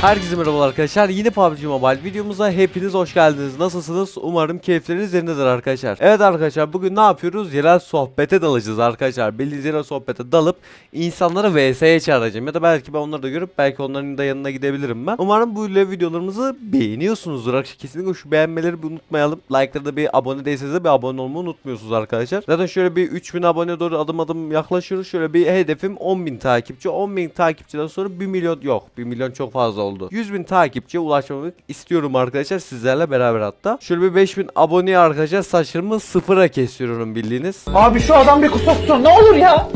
Herkese merhaba arkadaşlar. Yeni PUBG Mobile videomuza hepiniz hoş geldiniz. Nasılsınız? Umarım keyifleriniz yerindedir arkadaşlar. Evet arkadaşlar bugün ne yapıyoruz? Yerel sohbete dalacağız arkadaşlar. Bildiğiniz yerel sohbete dalıp insanları VS'ye çağıracağım. Ya da belki ben onları da görüp belki onların da yanına gidebilirim ben. Umarım bu videolarımızı beğeniyorsunuzdur. Arkadaşlar kesinlikle şu beğenmeleri bir unutmayalım. Like'ları da bir abone değilseniz de bir abone olmayı unutmuyorsunuz arkadaşlar. Zaten şöyle bir 3000 abone doğru adım adım yaklaşıyoruz. Şöyle bir hedefim 10.000 takipçi. 10.000 takipçiden sonra 1 milyon yok. 1 milyon çok fazla oldu. 100 bin takipçiye ulaşmak istiyorum arkadaşlar sizlerle beraber hatta. Şöyle bir 5000 aboneye arkadaşlar saçlarımı sıfıra kesiyorum bildiğiniz. Abi şu adam bir kusursun ne olur ya.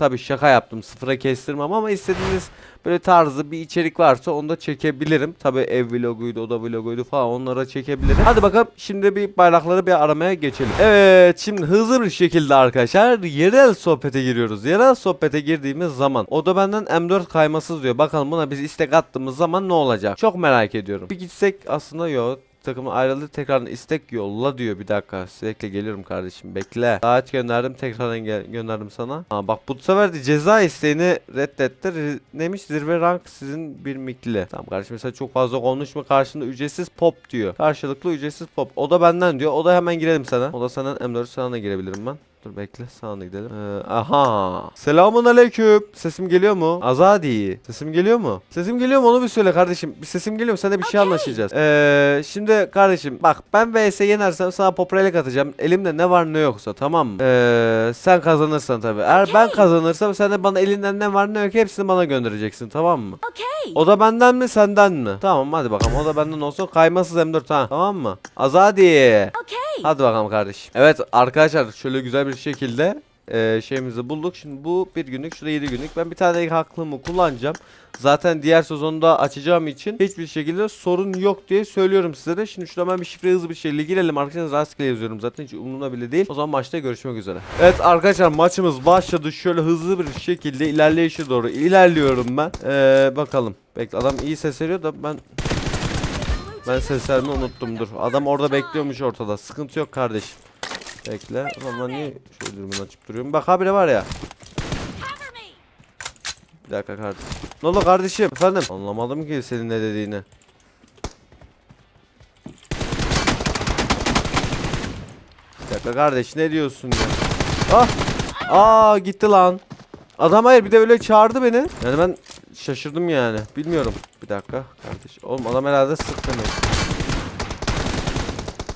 Tabi şaka yaptım sıfıra kestirmem ama istediğiniz böyle tarzı bir içerik varsa onu da çekebilirim. Tabi ev vloguydu oda vloguydu falan onlara çekebilirim. Hadi bakalım şimdi bir bayrakları bir aramaya geçelim. Evet şimdi hızlı bir şekilde arkadaşlar yerel sohbete giriyoruz. Yerel sohbete girdiğimiz zaman o da benden M4 kaymasız diyor. Bakalım buna biz istek attığımız zaman ne olacak? Çok merak ediyorum. Bir gitsek aslında yok takımı ayrıldı tekrar istek yolla diyor. Bir dakika sürekli geliyorum kardeşim bekle. Saat gönderdim tekrardan gönderdim sana. Ha bak bu sefer de ceza isteğini reddetti. Re- neymiş? Zirve rank sizin bir mikli. Tamam kardeşim mesela çok fazla konuşma karşında ücretsiz pop diyor. Karşılıklı ücretsiz pop. O da benden diyor. O da hemen girelim sana. O da senden M4 sana da girebilirim ben Dur bekle sana da gidelim. Ee, aha. Selamun aleyküm. Sesim geliyor mu? Azadi. Sesim geliyor mu? Sesim geliyor mu onu bir söyle kardeşim. Bir sesim geliyor mu? Sen de bir şey anlaşacağız. Ee, şimdi kardeşim bak ben vs yenersem sana popülerlik atacağım. Elimde ne var ne yoksa tamam mı? Ee, sen kazanırsan tabii. Eğer ben kazanırsam sen de bana elinden ne var ne yok hepsini bana göndereceksin tamam mı? O da benden mi senden mi? Tamam hadi bakalım o da benden olsun kaymasız M4 ha tamam mı? Azadi. Okay. Hadi bakalım kardeşim. Evet arkadaşlar şöyle güzel bir şekilde e, şeyimizi bulduk. Şimdi bu bir günlük şurada 7 günlük. Ben bir tane hakkımı kullanacağım. Zaten diğer sezonda açacağım için hiçbir şekilde sorun yok diye söylüyorum size de. Şimdi şurada ben bir şifre hızlı bir şeyle girelim. Arkadaşlar rastgele yazıyorum zaten hiç umurumda bile değil. O zaman maçta görüşmek üzere. Evet arkadaşlar maçımız başladı. Şöyle hızlı bir şekilde ilerleyişe doğru ilerliyorum ben. Ee, bakalım. Bekle adam iyi ses veriyor da ben ben seslerimi unuttum dur. Adam orada bekliyormuş ortada. Sıkıntı yok kardeşim. Bekle. Ama ben niye şöyle dürbün açıp duruyorum. Bak habire var ya. Bir dakika kardeşim. Ne oldu kardeşim? Efendim? Anlamadım ki senin ne dediğini. Bir dakika kardeş ne diyorsun ya? Ah! Aa gitti lan. Adam hayır bir de öyle çağırdı beni. Yani ben şaşırdım yani. Bilmiyorum. Bir dakika kardeş. Oğlum adam herhalde beni.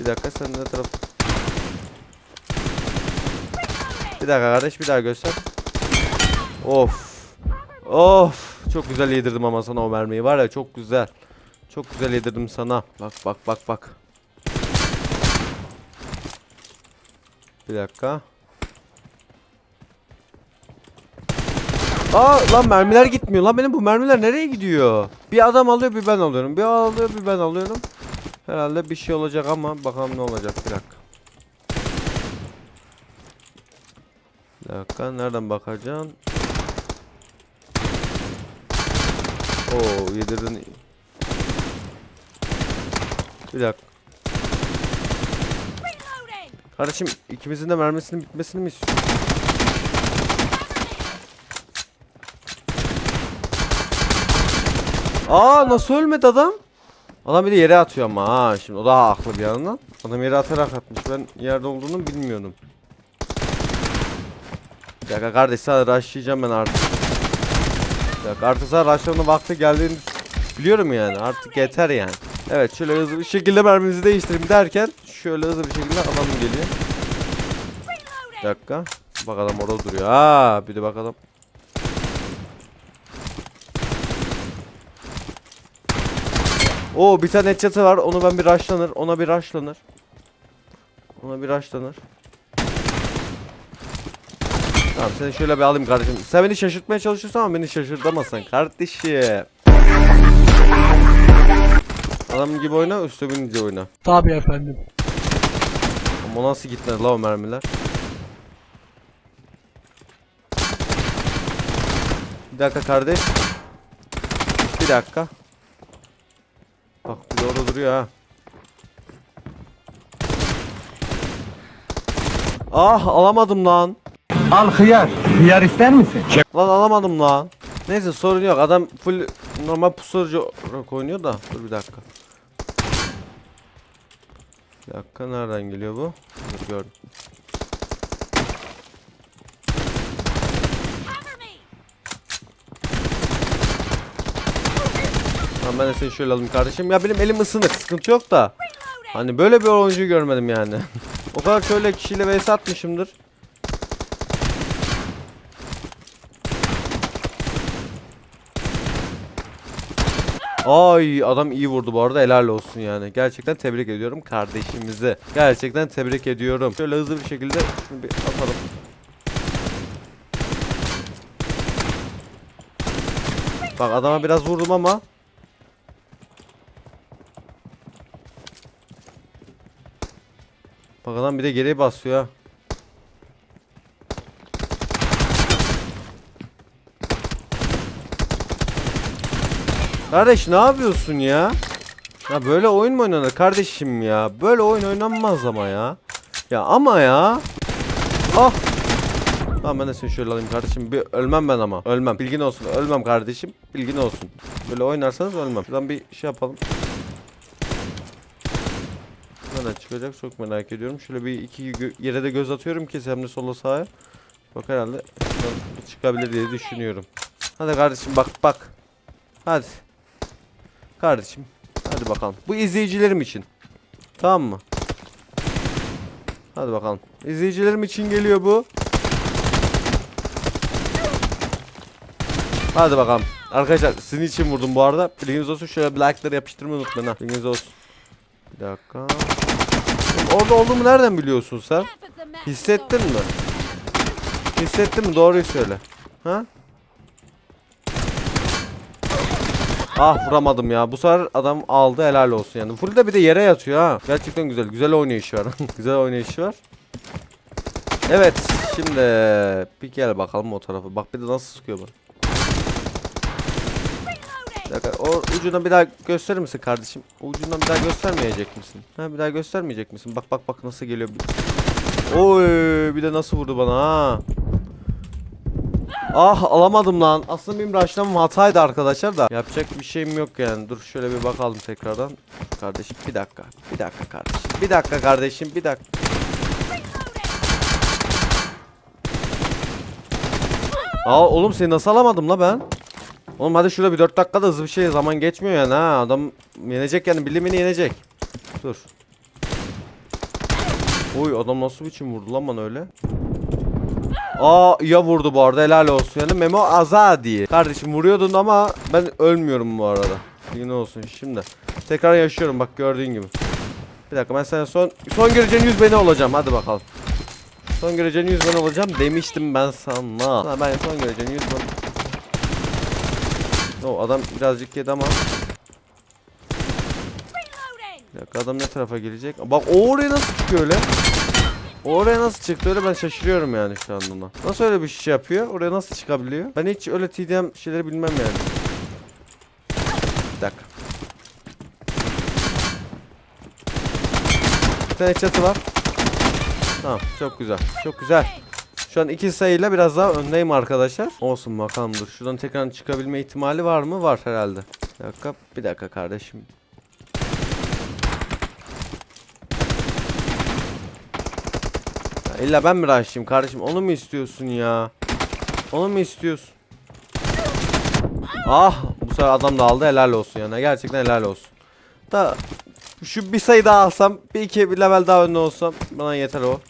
Bir dakika sen ne taraf... Bir dakika kardeş bir daha göster. Of. Of. Çok güzel yedirdim ama sana o mermiyi var ya çok güzel. Çok güzel yedirdim sana. Bak bak bak bak. Bir dakika. Aa lan mermiler gitmiyor. Lan benim bu mermiler nereye gidiyor? Bir adam alıyor bir ben alıyorum. Bir alıyor bir ben alıyorum. Herhalde bir şey olacak ama bakalım ne olacak bir dakika. Bir dakika nereden bakacaksın? Oo yedirdin. Bir dakika. Kardeşim ikimizin de mermisinin bitmesini mi istiyorsun? Aa nasıl ölmedi adam? Adam bir de yere atıyor ama ha şimdi o daha haklı bir yandan. Adam yere atarak atmış. Ben yerde olduğunu bilmiyordum. Dakika kardeş sana rushlayacağım ben artık. Dakika artık sana rushlamanın vakti geldiğini biliyorum yani artık yeter yani. Evet şöyle hızlı bir şekilde mermimizi değiştirelim derken şöyle hızlı bir şekilde adam geliyor. Bir dakika. Bak adam orada duruyor. Ha, bir de bak Oo bir tane headshot'ı var. Onu ben bir rushlanır. Ona bir rushlanır. Ona bir rushlanır. Tamam seni şöyle bir alayım kardeşim. Sen beni şaşırtmaya çalışıyorsun ama beni şaşırtamazsın kardeşim. Adam gibi oyna, üstü binince oyna. Tabii efendim. Ama nasıl gitmedi la o mermiler? Bir dakika kardeş. Bir dakika. Bak bir de orada duruyor ha. Ah alamadım lan. Al hıyar. Hıyar ister misin? Lan alamadım lan. Neyse sorun yok. Adam full normal pusucu oynuyor da. Dur bir dakika. Bir dakika nereden geliyor bu? Dur gördüm. Tamam ben de seni şöyle alayım kardeşim. Ya benim elim ısınık. Sıkıntı yok da. Hani böyle bir oyuncu görmedim yani. o kadar şöyle kişiyle vs atmışımdır. Ay adam iyi vurdu bu arada helal olsun yani. Gerçekten tebrik ediyorum kardeşimizi. Gerçekten tebrik ediyorum. Şöyle hızlı bir şekilde şunu bir atalım. Bak adama biraz vurdum ama Bak adam bir de geriye basıyor. Kardeş ne yapıyorsun ya? Ya böyle oyun mu oynanır kardeşim ya? Böyle oyun oynanmaz ama ya. Ya ama ya. Ah. Tamam ben de seni şöyle alayım kardeşim. Bir ölmem ben ama. Ölmem. Bilgin olsun. Ölmem kardeşim. Bilgin olsun. Böyle oynarsanız ölmem. Şuradan bir şey yapalım. Nereden çıkacak çok merak ediyorum. Şöyle bir iki yere de göz atıyorum ki hem de sola sağa. Bak herhalde çıkabilir diye düşünüyorum. Hadi kardeşim bak bak. Hadi. Kardeşim. Hadi bakalım. Bu izleyicilerim için. Tamam mı? Hadi bakalım. İzleyicilerim için geliyor bu. Hadi bakalım. Arkadaşlar sizin için vurdum bu arada. Bilginiz olsun şöyle like'ları yapıştırmayı unutmayın ha. Bilginiz olsun. Bir dakika. Orada olduğumu nereden biliyorsun sen? Hissettin mi? Hissettin mi? Doğruyu söyle. Ha? Ah vuramadım ya. Bu sefer adam aldı helal olsun yani. Full de bir de yere yatıyor ha. Gerçekten güzel. Güzel oynayışı var. güzel oynayışı var. Evet. Şimdi bir gel bakalım o tarafa. Bak bir de nasıl sıkıyor bak. Dakika, o ucuna bir daha gösterir misin kardeşim? Ucundan bir daha göstermeyecek misin? Ha bir daha göstermeyecek misin? Bak bak bak nasıl geliyor. Oy bir de nasıl vurdu bana ha. Ah alamadım lan. Aslında benim rushlamam hataydı arkadaşlar da. Yapacak bir şeyim yok yani. Dur şöyle bir bakalım tekrardan. Kardeşim bir dakika. Bir dakika kardeşim. Bir dakika kardeşim. Bir dakika. Aa oğlum seni nasıl alamadım la ben? Oğlum hadi şurada bir 4 dakikada hızlı bir şey zaman geçmiyor yani ha. Adam yenecek yani bilimini yenecek. Dur. Oy adam nasıl biçim vurdu lan bana öyle? Aa ya vurdu bu arada helal olsun yani Memo Azadi. Kardeşim vuruyordun ama ben ölmüyorum bu arada. Yine olsun şimdi. Tekrar yaşıyorum bak gördüğün gibi. Bir dakika ben sana son son göreceğin 100 beni olacağım hadi bakalım. Son göreceğin 100 ben olacağım demiştim ben sana. Ben son göreceğin 100 ben. O adam birazcık yedi ama. Bir dakika adam ne tarafa gelecek? Bak o oraya nasıl çıkıyor öyle? O oraya nasıl çıktı öyle ben şaşırıyorum yani şu anda ona. Nasıl öyle bir şey yapıyor? Oraya nasıl çıkabiliyor? Ben hiç öyle TDM şeyleri bilmem yani. Bir dakika. Bir tane çatı var. Tamam çok güzel. Çok güzel. Şu an iki sayıyla biraz daha öndeyim arkadaşlar. Olsun bakalım dur. Şuradan tekrar çıkabilme ihtimali var mı? Var herhalde. Bir dakika. Bir dakika kardeşim. Ya illa ben mi rushlayayım kardeşim? Onu mu istiyorsun ya? Onu mu istiyorsun? Ah bu sefer adam da aldı helal olsun yani. Gerçekten helal olsun. Da şu bir sayı daha alsam bir iki bir level daha önde olsam bana yeter o.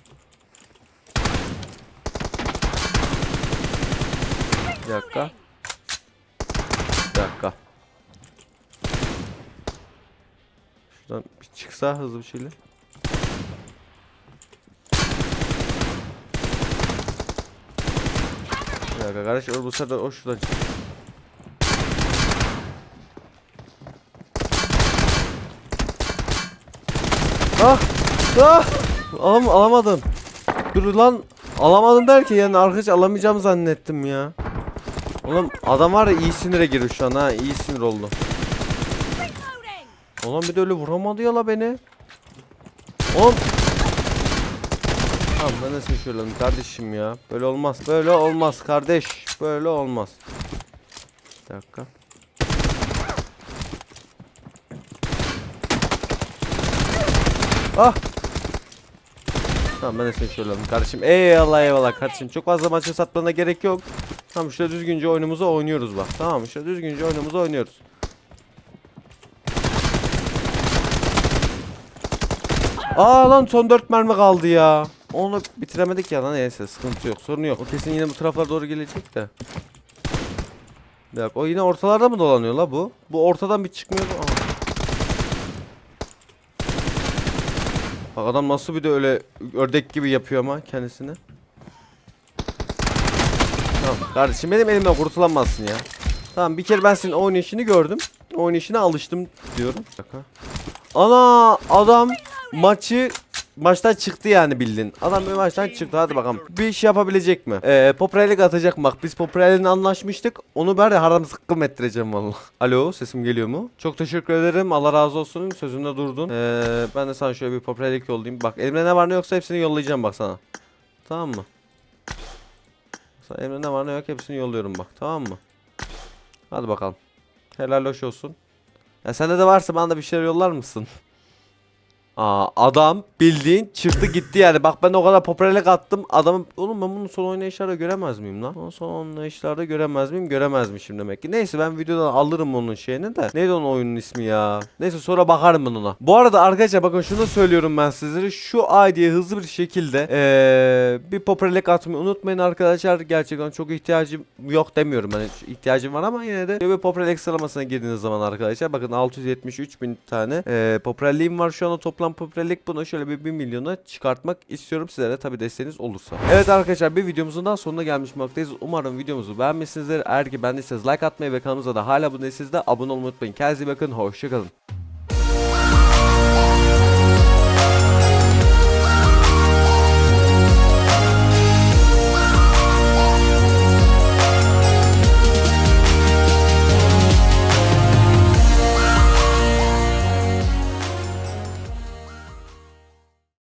Şuradan bir çıksa hızlı bir şeyle. Bir dakika kardeş o bu sefer o şuradan çık. Ah! Ah! Alam alamadım. Dur lan. Alamadım derken yani arkadaş alamayacağımı zannettim ya. Oğlum adam var ya iyi sinire girdi şu an ha iyi sinir oldu. Oğlum bir de öyle vuramadı ya la beni. Oğlum. Tamam ben de şöyle kardeşim ya. Böyle olmaz. Böyle olmaz kardeş. Böyle olmaz. Bir dakika. Ah! Tamam ben de seni şöyle kardeşim. Eyvallah eyvallah kardeşim. Çok fazla maçı satmana gerek yok. Tamam şöyle düzgünce oyunumuzu oynuyoruz bak. Tamam? Şöyle düzgünce oyunumuzu oynuyoruz. Aa lan son 4 mermi kaldı ya. Onu bitiremedik ya lan neyse sıkıntı yok sorun yok. O kesin yine bu taraflara doğru gelecek de. Bir dakika o yine ortalarda mı dolanıyor la bu? Bu ortadan bir çıkmıyor. Aa. Bak adam nasıl bir de öyle ördek gibi yapıyor ama kendisini. Tamam kardeşim benim elimden kurtulamazsın ya. Tamam bir kere ben senin oynayışını gördüm. Oynayışına alıştım diyorum. Ana adam maçı maçtan çıktı yani bildin. Adam bir maçtan çıktı hadi bakalım. Bir iş yapabilecek mi? Ee, Poprellik atacak bak. Biz Poprellik'le anlaşmıştık. Onu ben de haram sıkkım ettireceğim valla. Alo sesim geliyor mu? Çok teşekkür ederim. Allah razı olsun. Sözünde durdun. Ee, ben de sana şöyle bir Poprellik yollayayım. Bak elimde ne var ne yoksa hepsini yollayacağım bak sana. Tamam mı? Sana elimde ne var ne yok hepsini yolluyorum bak. Tamam mı? Hadi bakalım. Helal hoş olsun. Ya sende de varsa bana da bir şeyler yollar mısın? Aa adam bildiğin çıktı gitti yani. Bak ben o kadar popülerlik attım. Adamın oğlum ben bunu son oynayışlarda göremez miyim lan? Onu son oynayışlarda göremez miyim? Göremezmişim demek ki. Neyse ben videodan alırım onun şeyini de. Neydi onun oyunun ismi ya? Neyse sonra bakarım ben ona. Bu arada arkadaşlar bakın şunu söylüyorum ben sizlere. Şu ID'ye hızlı bir şekilde eee bir popülerlik atmayı unutmayın arkadaşlar. Gerçekten çok ihtiyacım yok demiyorum. Hani ihtiyacım var ama yine de bir popülerlik sıralamasına girdiğiniz zaman arkadaşlar bakın 673 bin tane eee popülerliğim var şu anda toplam popülerlik bunu şöyle bir 1 milyona çıkartmak istiyorum sizlere tabi desteğiniz olursa. Evet arkadaşlar bir videomuzun daha sonuna gelmiş bulunmaktayız. Umarım videomuzu beğenmişsinizdir. Eğer ki beğendiyseniz like atmayı ve kanalımıza da hala abone değilseniz de abone olmayı unutmayın. Kendinize bakın. Hoşçakalın.